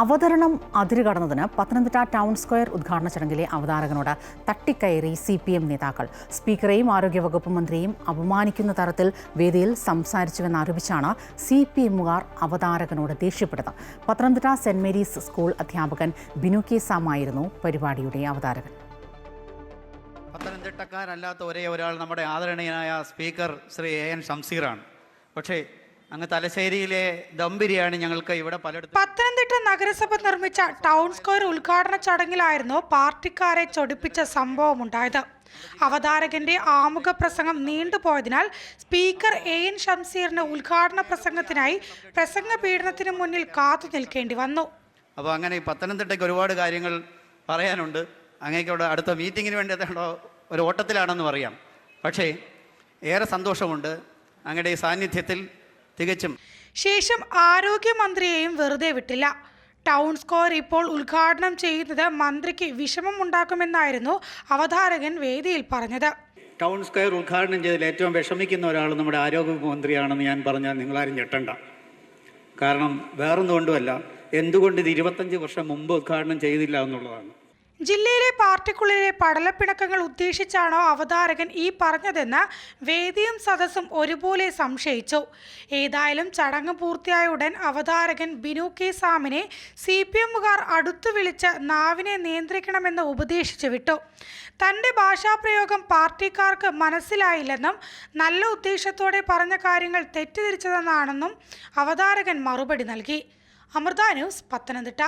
അവതരണം അതിരുകടന്നതിന് Pathanamthitta town square ഉദ്ഘാടന ചടങ്ങിലെ അവതാരകനോട് തട്ടിക്കയറി സി പി എം നേതാക്കൾ. സ്പീക്കറെയും ആരോഗ്യവകുപ്പ് മന്ത്രിയും അപമാനിക്കുന്ന തരത്തിൽ വേദിയിൽ സംസാരിച്ചുവെന്നാരോപിച്ചാണ് സി പി എമ്മുകാർ അവതാരകനോട് ദേഷ്യപ്പെട്ടത്. പത്തനംതിട്ട സെന്റ് മേരീസ് സ്കൂൾ അധ്യാപകൻ ബിനു കെ സാമായിരുന്നു പരിപാടിയുടെ അവതാരകൻ. പത്തനംതിട്ടക്കാരല്ലാത്ത ഒരേ ഒരാൾ നമ്മുടെ ആദരണീയനായ സ്പീക്കർ ശ്രീ എ എൻ ഷംസീറാണ് പക്ഷേ അങ്ങ് തലശ്ശേരിയിലെ ദം ബിരിയാണി ഞങ്ങൾക്ക് ഇവിടെ പലയിടത്തും പത്തനംതിട്ട നഗരസഭ നിർമ്മിച്ച ടൗൺ സ്ക്വയർ ഉദ്ഘാടന ചടങ്ങിലായിരുന്നു പാർട്ടിക്കാരെ ചൊടിപ്പിച്ച സംഭവം സംഭവമുണ്ടായത്. അവതാരകന്റെ ആമുഖ പ്രസംഗം നീണ്ടുപോയതിനാൽ സ്പീക്കർ എ എൻ ഷംസീറിന് ഉദ്ഘാടന പ്രസംഗത്തിനായി പ്രസംഗ പീഡനത്തിന് മുന്നിൽ കാത്തു നിൽക്കേണ്ടി വന്നു. അപ്പോൾ അങ്ങനെ പത്തനംതിട്ടയ്ക്ക് ഒരുപാട് കാര്യങ്ങൾ പറയാനുണ്ട്. അങ്ങേക്കോട് അടുത്ത മീറ്റിങ്ങിന് വേണ്ടി അദ്ദേഹം ഒരു ഓട്ടത്തിലാണെന്ന് പറയാം. പക്ഷേ ഏറെ സന്തോഷമുണ്ട് അങ്ങയുടെ ഈ സാന്നിധ്യത്തിൽ തികച്ചും. ശേഷം ആരോഗ്യമന്ത്രിയെയും വെറുതെ വിട്ടില്ല. ടൗൺ സ്ക്വയർ ഇപ്പോൾ ഉദ്ഘാടനം ചെയ്യുന്നത് മന്ത്രിക്ക് വിഷമമുണ്ടാക്കുമെന്നായിരുന്നു അവതാരകൻ വേദിയിൽ പറഞ്ഞത്. ടൗൺ സ്ക്വയർ ഉദ്ഘാടനം ചെയ്തതിൽ ഏറ്റവും വിഷമിക്കുന്ന ഒരാൾ നമ്മുടെ ആരോഗ്യമന്ത്രിയാണെന്ന് മന്ത്രിയാണെന്ന് ഞാൻ പറഞ്ഞാൽ നിങ്ങളാരും ഞെട്ടണ്ട. കാരണം വേറൊന്നും കൊണ്ടുമല്ല. എന്തുകൊണ്ട് ഇത് ഇരുപത്തഞ്ച് വർഷം മുമ്പ് ഉദ്ഘാടനം ചെയ്തില്ല എന്നുള്ളതാണ്. ജില്ലയിലെ പാർട്ടിക്കുള്ളിലെ പടലപ്പിണക്കങ്ങൾ ഉദ്ദേശിച്ചാണോ അവതാരകൻ ഈ പറഞ്ഞതെന്ന് വേദിയും സദസ്സും ഒരുപോലെ സംശയിച്ചു. ഏതായാലും ചടങ്ങ് പൂർത്തിയായ ഉടൻ അവതാരകൻ ബിനു കെ സാമിനെ സി പി എമ്മുകാർ അടുത്തു വിളിച്ച് നാവിനെ നിയന്ത്രിക്കണമെന്ന് ഉപദേശിച്ചു വിട്ടു. തന്റെ ഭാഷാപ്രയോഗം പാർട്ടിക്കാർക്ക് മനസ്സിലായില്ലെന്നും നല്ല ഉദ്ദേശത്തോടെ പറഞ്ഞ കാര്യങ്ങൾ തെറ്റിദ്ധരിച്ചതെന്നാണെന്നും അവതാരകൻ മറുപടി നൽകി. അമൃത ന്യൂസ് പത്തനംതിട്ട.